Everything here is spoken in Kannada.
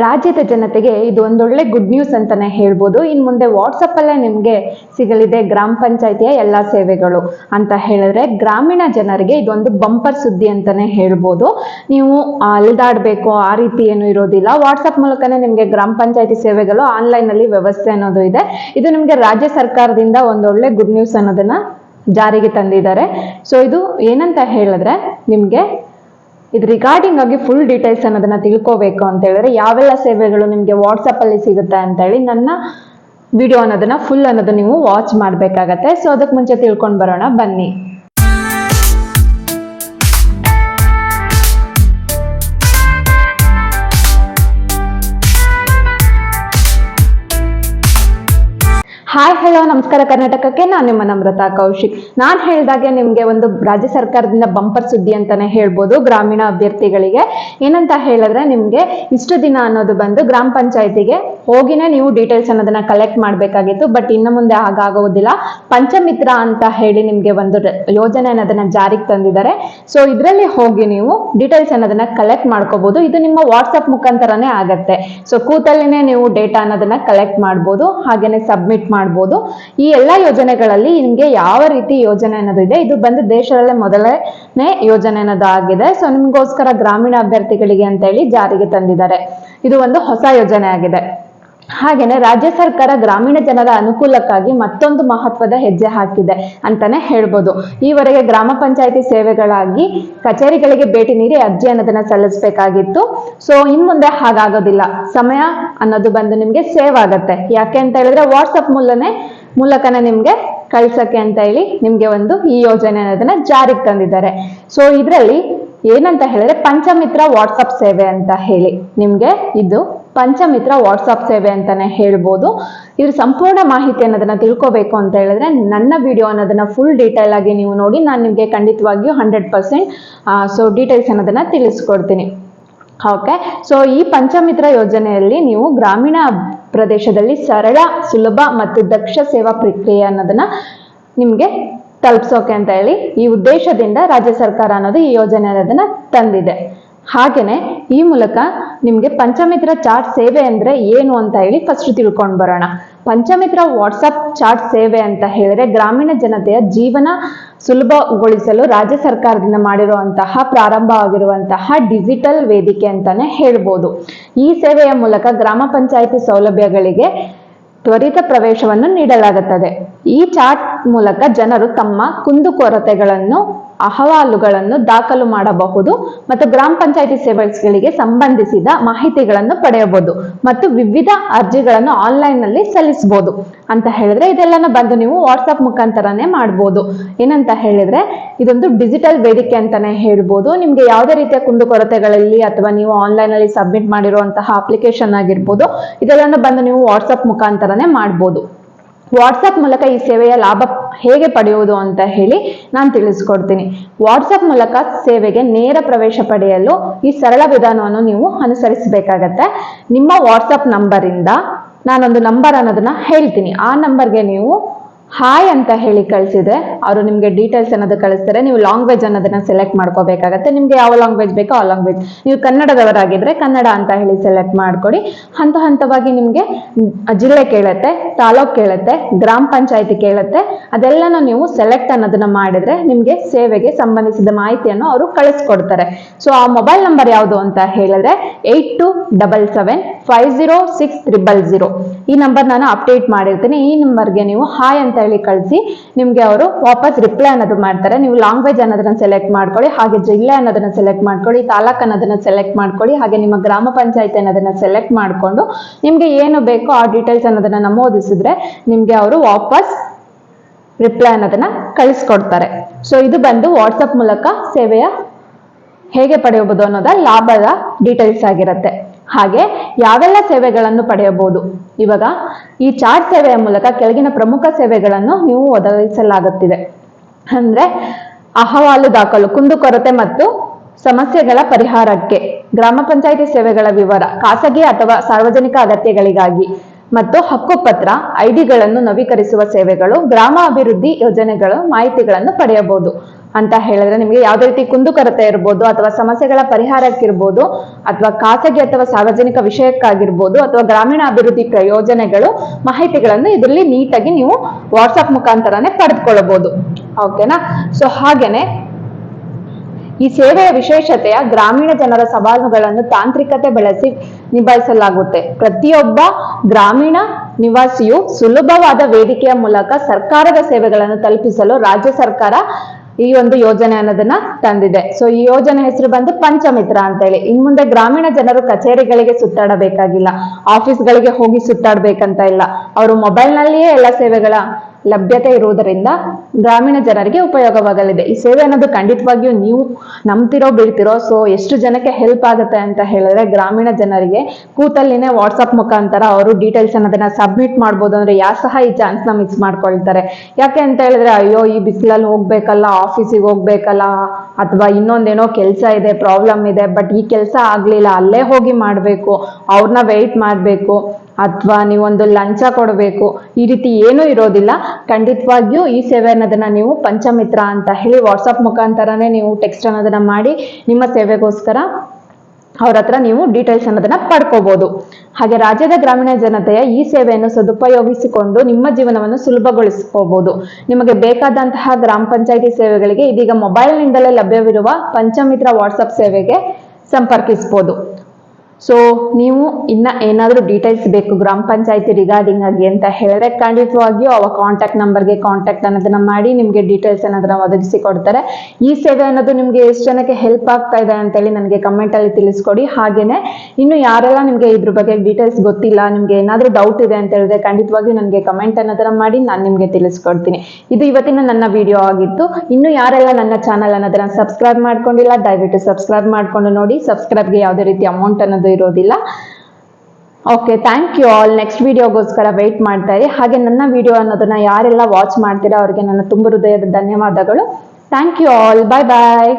ರಾಜ್ಯದ ಜನತೆಗೆ ಇದು ಒಂದೊಳ್ಳೆ ಗುಡ್ ನ್ಯೂಸ್ ಅಂತಾನೆ ಹೇಳ್ಬೋದು. ಇನ್ನು ಮುಂದೆ ವಾಟ್ಸಪ್ಪಲ್ಲೇ ನಿಮಗೆ ಸಿಗಲಿದೆ ಗ್ರಾಮ ಪಂಚಾಯಿತಿಯ ಎಲ್ಲ ಸೇವೆಗಳು ಅಂತ ಹೇಳಿದ್ರೆ ಗ್ರಾಮೀಣ ಜನರಿಗೆ ಇದೊಂದು ಬಂಪರ್ ಸುದ್ದಿ ಅಂತಾನೆ ಹೇಳ್ಬೋದು. ನೀವು ಅಲ್ದಾಡ್ಬೇಕು, ಆ ರೀತಿ ಏನು ಇರೋದಿಲ್ಲ. ವಾಟ್ಸಪ್ ಮೂಲಕನೇ ನಿಮಗೆ ಗ್ರಾಮ ಪಂಚಾಯಿತಿ ಸೇವೆಗಳು ಆನ್ಲೈನ್ ಅಲ್ಲಿ ವ್ಯವಸ್ಥೆ ಅನ್ನೋದು ಇದೆ. ಇದು ನಿಮಗೆ ರಾಜ್ಯ ಸರ್ಕಾರದಿಂದ ಒಂದೊಳ್ಳೆ ಗುಡ್ ನ್ಯೂಸ್ ಅನ್ನೋದನ್ನ ಜಾರಿಗೆ ತಂದಿದ್ದಾರೆ. ಸೊ ಇದು ಏನಂತ ಹೇಳಿದ್ರೆ ನಿಮಗೆ ಇದು ರಿಗಾರ್ಡಿಂಗ್ ಆಗಿ ಫುಲ್ ಡೀಟೇಲ್ಸ್ ಅನ್ನೋದನ್ನ ತಿಳ್ಕೋಬೇಕು ಅಂತ ಹೇಳಿದ್ರೆ ಯಾವೆಲ್ಲ ಸೇವೆಗಳು ನಿಮಗೆ ವಾಟ್ಸಪ್ ಅಲ್ಲಿ ಸಿಗುತ್ತೆ ಅಂತ ಹೇಳಿ ನನ್ನ ವಿಡಿಯೋ ಅನ್ನೋದನ್ನ ಫುಲ್ ಅನ್ನೋದು ನೀವು ವಾಚ್ ಮಾಡಬೇಕಾಗತ್ತೆ. ಸೊ ಅದಕ್ಕೆ ಮುಂಚೆ ತಿಳ್ಕೊಂಡು ಬರೋಣ. ಬನ್ನಿ. ಹಲೋ ನಮಸ್ಕಾರ ಕರ್ನಾಟಕಕ್ಕೆ. ನಾನು ನಿಮ್ಮ ನಮ್ರತಾ ಕೌಶಿಕ್. ನಾನು ಹೇಳಿದಾಗೆ ನಿಮಗೆ ಒಂದು ರಾಜ್ಯ ಸರ್ಕಾರದಿಂದ ಬಂಪರ್ ಸುದ್ದಿ ಅಂತಾನೆ ಹೇಳ್ಬೋದು ಗ್ರಾಮೀಣ ಅಭ್ಯರ್ಥಿಗಳಿಗೆ. ಏನಂತ ಹೇಳಿದ್ರೆ ನಿಮಗೆ ಇಷ್ಟು ದಿನ ಅನ್ನೋದು ಬಂದು ಗ್ರಾಮ ಪಂಚಾಯತಿಗೆ ಹೋಗಿನೇ ನೀವು ಡೀಟೇಲ್ಸ್ ಅನ್ನೋದನ್ನ ಕಲೆಕ್ಟ್ ಮಾಡಬೇಕಾಗಿತ್ತು ಬಟ್ ಇನ್ನು ಮುಂದೆ ಹಾಗಾಗೋದಿಲ್ಲ. ಪಂಚಮಿತ್ರ ಅಂತ ಹೇಳಿ ನಿಮಗೆ ಒಂದು ಯೋಜನೆ ಅನ್ನೋದನ್ನ ಜಾರಿಗೆ ತಂದಿದ್ದಾರೆ. ಸೊ ಇದರಲ್ಲಿ ಹೋಗಿ ನೀವು ಡೀಟೇಲ್ಸ್ ಅನ್ನೋದನ್ನ ಕಲೆಕ್ಟ್ ಮಾಡ್ಕೋಬಹುದು ಇದು ನಿಮ್ಮ ವಾಟ್ಸಪ್ ಮುಖಾಂತರನೇ ಆಗತ್ತೆ. ಸೊ ಕೂತಲ್ಲಿನೇ ನೀವು ಡೇಟಾ ಅನ್ನೋದನ್ನ ಕಲೆಕ್ಟ್ ಮಾಡ್ಬೋದು, ಹಾಗೇನೆ ಸಬ್ಮಿಟ್ ಮಾಡ್ಬೋದು. ಈ ಎಲ್ಲಾ ಯೋಜನೆಗಳಲ್ಲಿ ನಿಮಗೆ ಯಾವ ರೀತಿ ಯೋಜನೆ ಅನ್ನೋದು ಇದೆ ಇದು ಬಂದು ದೇಶದಲ್ಲೇ ಮೊದಲನೇ ಯೋಜನೆ ಅನ್ನೋದು ಆಗಿದೆ ಸೊ ನಿಮ್ಗೋಸ್ಕರ ಗ್ರಾಮೀಣ ಅಭ್ಯರ್ಥಿಗಳಿಗೆ ಅಂತ ಹೇಳಿ ಜಾರಿಗೆ ತಂದಿದ್ದಾರೆ. ಇದು ಒಂದು ಹೊಸ ಯೋಜನೆ ಆಗಿದೆ. ಹಾಗೇನೆ ರಾಜ್ಯ ಸರ್ಕಾರ ಗ್ರಾಮೀಣ ಜನರ ಅನುಕೂಲಕ್ಕಾಗಿ ಮತ್ತೊಂದು ಮಹತ್ವದ ಹೆಜ್ಜೆ ಹಾಕಿದೆ ಅಂತಾನೆ ಹೇಳ್ಬೋದು. ಈವರೆಗೆ ಗ್ರಾಮ ಪಂಚಾಯತಿ ಸೇವೆಗಳಾಗಿ ಕಚೇರಿಗಳಿಗೆ ಭೇಟಿ ನೀಡಿ ಅರ್ಜಿ ಅನ್ನೋದನ್ನ ಸಲ್ಲಿಸಬೇಕಾಗಿತ್ತು. ಸೊ ಇನ್ ಮುಂದೆ ಹಾಗಾಗೋದಿಲ್ಲ. ಸಮಯ ಅನ್ನೋದು ಬಂದು ನಿಮ್ಗೆ ಸೇವ್ ಆಗತ್ತೆ. ಯಾಕೆ ಅಂತ ಹೇಳಿದ್ರೆ ವಾಟ್ಸಪ್ ಮೂಲನೆ ಮೂಲಕನೇ ನಿಮ್ಗೆ ಕಳ್ಸಕ್ಕೆ ಅಂತ ಹೇಳಿ ನಿಮ್ಗೆ ಒಂದು ಈ ಯೋಜನೆ ಅನ್ನೋದನ್ನ ಜಾರಿಗೆ ತಂದಿದ್ದಾರೆ. ಸೊ ಇದರಲ್ಲಿ ಏನಂತ ಹೇಳಿದ್ರೆ ಪಂಚಮಿತ್ರ ವಾಟ್ಸಪ್ ಸೇವೆ ಅಂತ ಹೇಳಿ ನಿಮ್ಗೆ ಇದು ಪಂಚಮಿತ್ರ ವಾಟ್ಸಪ್ ಸೇವೆ ಅಂತಾನೆ ಹೇಳ್ಬೋದು. ಇದ್ರ ಸಂಪೂರ್ಣ ಮಾಹಿತಿ ಅನ್ನೋದನ್ನ ತಿಳ್ಕೊಬೇಕು ಅಂತ ಹೇಳಿದ್ರೆ ನನ್ನ ವಿಡಿಯೋ ಅನ್ನೋದನ್ನ ಫುಲ್ ಡೀಟೇಲ್ ಆಗಿ ನೀವು ನೋಡಿ, ನಾನು ನಿಮಗೆ ಖಂಡಿತವಾಗಿಯೂ ಹಂಡ್ರೆಡ್ ಪರ್ಸೆಂಟ್ ಸೊ ಡೀಟೇಲ್ಸ್ ಅನ್ನೋದನ್ನ ತಿಳಿಸ್ಕೊಡ್ತೀನಿ. ಓಕೆ ಸೊ ಈ ಪಂಚಮಿತ್ರ ಯೋಜನೆಯಲ್ಲಿ ನೀವು ಗ್ರಾಮೀಣ ಪ್ರದೇಶದಲ್ಲಿ ಸರಳ, ಸುಲಭ ಮತ್ತು ದಕ್ಷ ಸೇವಾ ಪ್ರಕ್ರಿಯೆ ಅನ್ನೋದನ್ನ ನಿಮಗೆ ತಲುಪಿಸೋಕೆ ಅಂತ ಹೇಳಿ ಈ ಉದ್ದೇಶದಿಂದ ರಾಜ್ಯ ಸರ್ಕಾರ ಅನ್ನೋದು ಈ ಯೋಜನೆ ಅನ್ನೋದನ್ನ ತಂದಿದೆ. ಹಾಗೇನೆ ಈ ಮೂಲಕ ನಿಮಗೆ ಪಂಚಮಿತ್ರ ಚಾಟ್ ಸೇವೆ ಅಂದ್ರೆ ಏನು ಅಂತ ಹೇಳಿ ಫಸ್ಟ್ ತಿಳ್ಕೊಂಡು ಬರೋಣ. ಪಂಚಮಿತ್ರ ವಾಟ್ಸಪ್ ಚಾಟ್ ಸೇವೆ ಅಂತ ಹೇಳಿದ್ರೆ ಗ್ರಾಮೀಣ ಜನತೆಯ ಜೀವನ ಸುಲಭಗೊಳಿಸಲು ರಾಜ್ಯ ಸರ್ಕಾರದಿಂದ ಮಾಡಿರುವಂತಹ ಪ್ರಾರಂಭವಾಗಿರುವಂತಹ ಡಿಜಿಟಲ್ ವೇದಿಕೆ ಅಂತಾನೆ ಹೇಳ್ಬೋದು. ಈ ಸೇವೆಯ ಮೂಲಕ ಗ್ರಾಮ ಪಂಚಾಯಿತಿ ಸೌಲಭ್ಯಗಳಿಗೆ ತ್ವರಿತ ಪ್ರವೇಶವನ್ನು ನೀಡಲಾಗುತ್ತದೆ. ಈ ಚಾಟ್ ಮೂಲಕ ಜನರು ತಮ್ಮ ಕುಂದುಕೊರತೆಗಳನ್ನು ಅಹವಾಲುಗಳನ್ನು ದಾಖಲು ಮಾಡಬಹುದು ಮತ್ತು ಗ್ರಾಮ ಪಂಚಾಯಿತಿ ಸೇವೆಗಳಿಗೆ ಸಂಬಂಧಿಸಿದ ಮಾಹಿತಿಗಳನ್ನು ಪಡೆಯಬಹುದು ಮತ್ತು ವಿವಿಧ ಅರ್ಜಿಗಳನ್ನು ಆನ್ಲೈನ್ನಲ್ಲಿ ಸಲ್ಲಿಸಬಹುದು. ಅಂತ ಹೇಳಿದ್ರೆ ಇದೆಲ್ಲನ ಬಂದು ನೀವು ವಾಟ್ಸಪ್ ಮುಖಾಂತರನೇ ಮಾಡಬಹುದು ಏನಂತ ಹೇಳಿದ್ರೆ ಇದೊಂದು ಡಿಜಿಟಲ್ ವೇದಿಕೆ ಅಂತಾನೆ ಹೇಳ್ಬೋದು. ನಿಮ್ಗೆ ಯಾವುದೇ ರೀತಿಯ ಕುಂದುಕೊರತೆಗಳಲ್ಲಿ ಅಥವಾ ನೀವು ಆನ್ಲೈನ್ ಅಲ್ಲಿ ಸಬ್ಮಿಟ್ ಮಾಡಿರುವಂತಹ ಅಪ್ಲಿಕೇಶನ್ ಆಗಿರ್ಬೋದು, ಇದೆಲ್ಲನ ಬಂದು ನೀವು ವಾಟ್ಸಪ್ ಮುಖಾಂತರನೇ ಮಾಡ್ಬೋದು. ವಾಟ್ಸಪ್ ಮೂಲಕ ಈ ಸೇವೆಯ ಲಾಭ ಹೇಗೆ ಪಡೆಯುವುದು ಅಂತ ಹೇಳಿ ನಾನು ತಿಳಿಸ್ಕೊಡ್ತೀನಿ. ವಾಟ್ಸಪ್ ಮೂಲಕ ಸೇವೆಗೆ ನೇರ ಪ್ರವೇಶ ಪಡೆಯಲು ಈ ಸರಳ ವಿಧಾನವನ್ನು ನೀವು ಅನುಸರಿಸಬೇಕಾಗತ್ತೆ. ನಿಮ್ಮ ವಾಟ್ಸಪ್ ನಂಬರಿಂದ ನಾನೊಂದು ನಂಬರ್ ಅನ್ನೋದನ್ನ ಹೇಳ್ತೀನಿ. ಆ ನಂಬರ್ಗೆ ನೀವು ಹಾಯ್ ಅಂತ ಹೇಳಿ ಕಳಿಸಿದ್ರೆ ಅವರು ನಿಮಗೆ ಡೀಟೇಲ್ಸ್ ಅನ್ನೋದು ಕಳಿಸ್ತಾರೆ. ನೀವು ಲಾಂಗ್ವೇಜ್ ಅನ್ನೋದನ್ನ ಸೆಲೆಕ್ಟ್ ಮಾಡ್ಕೋಬೇಕಾಗತ್ತೆ. ನಿಮಗೆ ಯಾವ ಲಾಂಗ್ವೇಜ್ ಬೇಕೋ ಆ ಲಾಂಗ್ವೇಜ್ ನೀವು ಕನ್ನಡದವರಾಗಿದ್ರೆ ಕನ್ನಡ ಅಂತ ಹೇಳಿ ಸೆಲೆಕ್ಟ್ ಮಾಡ್ಕೊಡಿ. ಹಂತ ಹಂತವಾಗಿ ನಿಮಗೆ ಜಿಲ್ಲೆ ಕೇಳುತ್ತೆ, ತಾಲೂಕ್ ಕೇಳುತ್ತೆ, ಗ್ರಾಮ ಪಂಚಾಯತಿ ಕೇಳುತ್ತೆ. ಅದೆಲ್ಲನೂ ನೀವು ಸೆಲೆಕ್ಟ್ ಅನ್ನೋದನ್ನ ಮಾಡಿದ್ರೆ ನಿಮಗೆ ಸೇವೆಗೆ ಸಂಬಂಧಿಸಿದ ಮಾಹಿತಿಯನ್ನು ಅವರು ಕಳಿಸ್ಕೊಡ್ತಾರೆ. ಸೊ ಆ ಮೊಬೈಲ್ ನಂಬರ್ ಯಾವುದು ಅಂತ ಹೇಳಿದ್ರೆ eight two double seven five zero six triple zero ಈ ನಂಬರ್ ನಾನು ಅಪ್ಡೇಟ್ ಮಾಡಿರ್ತೀನಿ. ಈ ನಂಬರ್ಗೆ ನೀವು ಹಾಯ್ ಅಂತ ಹೇಳಿ ಕಳಿಸಿ, ನಿಮಗೆ ಅವರು ವಾಪಸ್ ರಿಪ್ಲೈ ಅನ್ನೋದು ಮಾಡ್ತಾರೆ. ನೀವು ಲ್ಯಾಂಗ್ವೇಜ್ ಅನ್ನೋದನ್ನ ಸೆಲೆಕ್ಟ್ ಮಾಡ್ಕೊಳ್ಳಿ, ಹಾಗೆ ಜಿಲ್ಲೆ ಅನ್ನೋದನ್ನ ಸೆಲೆಕ್ಟ್ ಮಾಡ್ಕೊಳ್ಳಿ, ತಾಲೂಕ್ ಅನ್ನೋದನ್ನ ಸೆಲೆಕ್ಟ್ ಮಾಡ್ಕೊಳ್ಳಿ, ಹಾಗೆ ನಿಮ್ಮ ಗ್ರಾಮ ಪಂಚಾಯತ್ ಅನ್ನೋದನ್ನ ಸೆಲೆಕ್ಟ್ ಮಾಡಿಕೊಂಡು, ನಿಮಗೆ ಏನು ಬೇಕೋ ಆ ಡೀಟೇಲ್ಸ್ ಅನ್ನೋದನ್ನ ನಮೂದಿಸಿದ್ರೆ ನಿಮಗೆ ಅವರು ವಾಪಸ್ ರಿಪ್ಲೈ ಅನ್ನೋದನ್ನ ಕಳಿಸ್ಕೊಡ್ತಾರೆ. ಸೊ ಇದು ಬಂದು ವಾಟ್ಸಪ್ ಮೂಲಕ ಸೇವೆಯ ಹೇಗೆ ಪಡೆಯಬಹುದು ಅನ್ನೋದ ಲಾಭದ ಡೀಟೇಲ್ಸ್ ಆಗಿರುತ್ತೆ. ಹಾಗೆ ಯಾವೆಲ್ಲ ಸೇವೆಗಳನ್ನು ಪಡೆಯಬಹುದು? ಇವಾಗ ಈ ಚಾಟ್ ಸೇವೆಯ ಮೂಲಕ ಕೆಳಗಿನ ಪ್ರಮುಖ ಸೇವೆಗಳನ್ನು ನೀವು ಒದಗಿಸಲಾಗುತ್ತಿದೆ. ಅಂದ್ರೆ ಅಹವಾಲು ದಾಖಲು ಕುಂದುಕೊರತೆ ಮತ್ತು ಸಮಸ್ಯೆಗಳ ಪರಿಹಾರಕ್ಕೆ, ಗ್ರಾಮ ಪಂಚಾಯಿತಿ ಸೇವೆಗಳ ವಿವರ, ಖಾಸಗಿ ಅಥವಾ ಸಾರ್ವಜನಿಕ ಅಗತ್ಯಗಳಿಗಾಗಿ ಮತ್ತು ಹಕ್ಕುಪತ್ರ, ಐಡಿಗಳನ್ನು ನವೀಕರಿಸುವ ಸೇವೆಗಳು ಗ್ರಾಮ ಅಭಿವೃದ್ಧಿ ಯೋಜನೆಗಳು ಮಾಹಿತಿಗಳನ್ನು ಪಡೆಯಬಹುದು. ಅಂತ ಹೇಳಿದ್ರೆ ನಿಮಗೆ ಯಾವುದೇ ರೀತಿ ಕುಂದುಕೊರತೆ ಇರ್ಬೋದು ಅಥವಾ ಸಮಸ್ಯೆಗಳ ಪರಿಹಾರಕ್ಕಿರ್ಬೋದು ಅಥವಾ ಖಾಸಗಿ ಅಥವಾ ಸಾರ್ವಜನಿಕ ವಿಷಯಕ್ಕಾಗಿರ್ಬೋದು ಅಥವಾ ಗ್ರಾಮೀಣ ಅಭಿವೃದ್ಧಿ ಪ್ರಯೋಜನೆಗಳು ಮಾಹಿತಿಗಳನ್ನು ಇದರಲ್ಲಿ ನೀಟಾಗಿ ನೀವು ವಾಟ್ಸಪ್ ಮುಖಾಂತರನೇ ಪಡೆದುಕೊಳ್ಳಬಹುದು. ಓಕೆನಾ ಸೊ ಹಾಗೇನೆ ಈ ಸೇವೆಯ ವಿಶೇಷತೆಯ ಗ್ರಾಮೀಣ ಜನರ ಸವಾಲುಗಳನ್ನು ತಾಂತ್ರಿಕತೆ ಬಳಸಿ ನಿಭಾಯಿಸಲಾಗುತ್ತೆ. ಪ್ರತಿಯೊಬ್ಬ ಗ್ರಾಮೀಣ ನಿವಾಸಿಯು ಸುಲಭವಾದ ವೇದಿಕೆಯ ಮೂಲಕ ಸರ್ಕಾರದ ಸೇವೆಗಳನ್ನು ತಲುಪಿಸಲು ರಾಜ್ಯ ಸರ್ಕಾರ ಈ ಒಂದು ಯೋಜನೆ ಅನ್ನೋದನ್ನ ತಂದಿದೆ. ಸೊ ಈ ಯೋಜನೆ ಹೆಸರು ಬಂದು ಪಂಚಮಿತ್ರ ಅಂತ ಹೇಳಿ. ಇನ್ ಮುಂದೆ ಗ್ರಾಮೀಣ ಜನರು ಕಚೇರಿಗಳಿಗೆ ಸುತ್ತಾಡಬೇಕಾಗಿಲ್ಲ. ಆಫೀಸ್ಗಳಿಗೆ ಹೋಗಿ ಸುತ್ತಾಡ್ಬೇಕಂತ ಇಲ್ಲ. ಅವರು ಮೊಬೈಲ್ ನಲ್ಲಿಯೇ ಎಲ್ಲ ಸೇವೆಗಳ ಲಭ್ಯತೆ ಇರುವುದರಿಂದ ಗ್ರಾಮೀಣ ಜನರಿಗೆ ಉಪಯೋಗವಾಗಲಿದೆ. ಈ ಸೇವೆ ಅನ್ನೋದು ಖಂಡಿತವಾಗಿಯೂ ನೀವು ನಂಬ್ತಿರೋ ಬೀಳ್ತಿರೋ ಸೊ ಎಷ್ಟು ಜನಕ್ಕೆ ಹೆಲ್ಪ್ ಆಗುತ್ತೆ ಅಂತ ಹೇಳಿದ್ರೆ ಗ್ರಾಮೀಣ ಜನರಿಗೆ ಕೂತಲ್ಲಿನೇ ವಾಟ್ಸಪ್ ಮುಖಾಂತರ ಅವರು ಡೀಟೇಲ್ಸ್ ಅನ್ನೋದನ್ನ ಸಬ್ಮಿಟ್ ಮಾಡ್ಬೋದು ಅಂದ್ರೆ ಯಾರು ಸಹ ಈ ಚಾನ್ಸ್ನ ಮಿಸ್ ಮಾಡ್ಕೊಳ್ತಾರೆ. ಯಾಕೆ ಅಂತ ಹೇಳಿದ್ರೆ, ಅಯ್ಯೋ, ಈ ಬಿಸಿಲಲ್ಲಿ ಹೋಗ್ಬೇಕಲ್ಲ ಆಫೀಸಿಗೆ ಹೋಗ್ಬೇಕಲ್ಲ, ಅಥವಾ ಇನ್ನೊಂದೇನೋ ಕೆಲಸ ಇದೆ ಪ್ರಾಬ್ಲಮ್ ಇದೆ ಬಟ್ ಈ ಕೆಲಸ ಆಗ್ಲಿಲ್ಲ, ಅಲ್ಲೇ ಹೋಗಿ ಮಾಡ್ಬೇಕು ಅವ್ರನ್ನ ವೆಯ್ಟ್ ಮಾಡ್ಬೇಕು. ಅಥವಾ ನೀವೊಂದು ಲಂಚ ಕೊಡಬೇಕು. ಈ ರೀತಿ ಏನೂ ಇರೋದಿಲ್ಲ. ಖಂಡಿತವಾಗಿಯೂ ಈ ಸೇವೆ ಅನ್ನೋದನ್ನ ನೀವು ಪಂಚಮಿತ್ರ ಅಂತ ಹೇಳಿ ವಾಟ್ಸಪ್ ಮುಖಾಂತರನೇ ನೀವು ಟೆಕ್ಸ್ಟ್ ಅನ್ನೋದನ್ನ ಮಾಡಿ ನಿಮ್ಮ ಸೇವೆಗೋಸ್ಕರ ಅವ್ರ ಹತ್ರ ನೀವು ಡೀಟೇಲ್ಸ್ ಅನ್ನೋದನ್ನ ಪಡ್ಕೋಬಹುದು ಹಾಗೆ ರಾಜ್ಯದ ಗ್ರಾಮೀಣ ಜನತೆಯ ಈ ಸೇವೆಯನ್ನು ಸದುಪಯೋಗಿಸಿಕೊಂಡು ನಿಮ್ಮ ಜೀವನವನ್ನು ಸುಲಭಗೊಳಿಸ್ಕೋಬಹುದು ನಿಮಗೆ ಬೇಕಾದಂತಹ ಗ್ರಾಮ ಪಂಚಾಯಿತಿ ಸೇವೆಗಳಿಗೆ ಇದೀಗ ಮೊಬೈಲ್ನಿಂದಲೇ ಲಭ್ಯವಿರುವ ಪಂಚಮಿತ್ರ ವಾಟ್ಸಪ್ ಸೇವೆಗೆ ಸಂಪರ್ಕಿಸಬಹುದು ಸೊ ನೀವು ಇನ್ನ ಏನಾದರೂ ಡೀಟೇಲ್ಸ್ ಬೇಕು ಗ್ರಾಮ ಪಂಚಾಯತಿ ರಿಗಾರ್ಡಿಂಗ್ ಆಗಿ ಅಂತ ಹೇಳಿದ್ರೆ ಖಂಡಿತವಾಗಿಯೂ ಅವ ಕಾಂಟ್ಯಾಕ್ಟ್ ನಂಬರ್ಗೆ ಕಾಂಟ್ಯಾಕ್ಟ್ ಅನ್ನೋದನ್ನ ಮಾಡಿ ನಿಮಗೆ ಡೀಟೇಲ್ಸ್ ಅನ್ನೋದನ್ನ ಒದಗಿಸಿ ಕೊಡ್ತಾರೆ. ಈ ಸೇವೆ ಅನ್ನೋದು ನಿಮಗೆ ಎಷ್ಟು ಜನಕ್ಕೆ ಹೆಲ್ಪ್ ಆಗ್ತಾ ಇದೆ ಅಂತೇಳಿ ನನಗೆ ಕಮೆಂಟ್ ಅಲ್ಲಿ ತಿಳಿಸ್ಕೊಡಿ. ಹಾಗೇನೆ ಇನ್ನು ಯಾರೆಲ್ಲ ನಿಮಗೆ ಇದ್ರ ಬಗ್ಗೆ ಡೀಟೇಲ್ಸ್ ಗೊತ್ತಿಲ್ಲ, ನಿಮ್ಗೆ ಏನಾದರೂ ಡೌಟ್ ಇದೆ ಅಂತ ಹೇಳಿದ್ರೆ ಖಂಡಿತವಾಗಿಯೂ ನನಗೆ ಕಮೆಂಟ್ ಅನ್ನೋದನ್ನ ಮಾಡಿ ನಾನು ನಿಮಗೆ ತಿಳಿಸ್ಕೊಡ್ತೀನಿ. ಇದು ಇವತ್ತಿನ ನನ್ನ ವಿಡಿಯೋ ಆಗಿತ್ತು. ಇನ್ನು ಯಾರೆಲ್ಲ ನನ್ನ ಚಾನಲ್ ಅನ್ನೋದನ್ನ ಸಬ್ಸ್ಕ್ರೈಬ್ ಮಾಡ್ಕೊಂಡಿಲ್ಲ, ದಯವಿಟ್ಟು ಸಬ್ಸ್ಕ್ರೈಬ್ ಮಾಡ್ಕೊಂಡು ನೋಡಿ. ಸಬ್ಸ್ಕ್ರೈಬ್ಗೆ ಯಾವುದೇ ರೀತಿ ಅಮೌಂಟ್ ಅನ್ನೋದು ಇರೋದಿಲ್ಲ. Okay thank you all next ವಿಡಿಯೋಗೋಸ್ಕರ wait ಮಾಡ್ತಾ ಇರಿ. ಹಾಗೆ ನನ್ನ ವಿಡಿಯೋ ಅನ್ನೋದನ್ನ ಯಾರೆಲ್ಲ ವಾಚ್ ಮಾಡ್ತೀರಾ ಅವ್ರಿಗೆ ನನ್ನ ತುಂಬ ಹೃದಯದ ಧನ್ಯವಾದಗಳು. Thank you all bye bye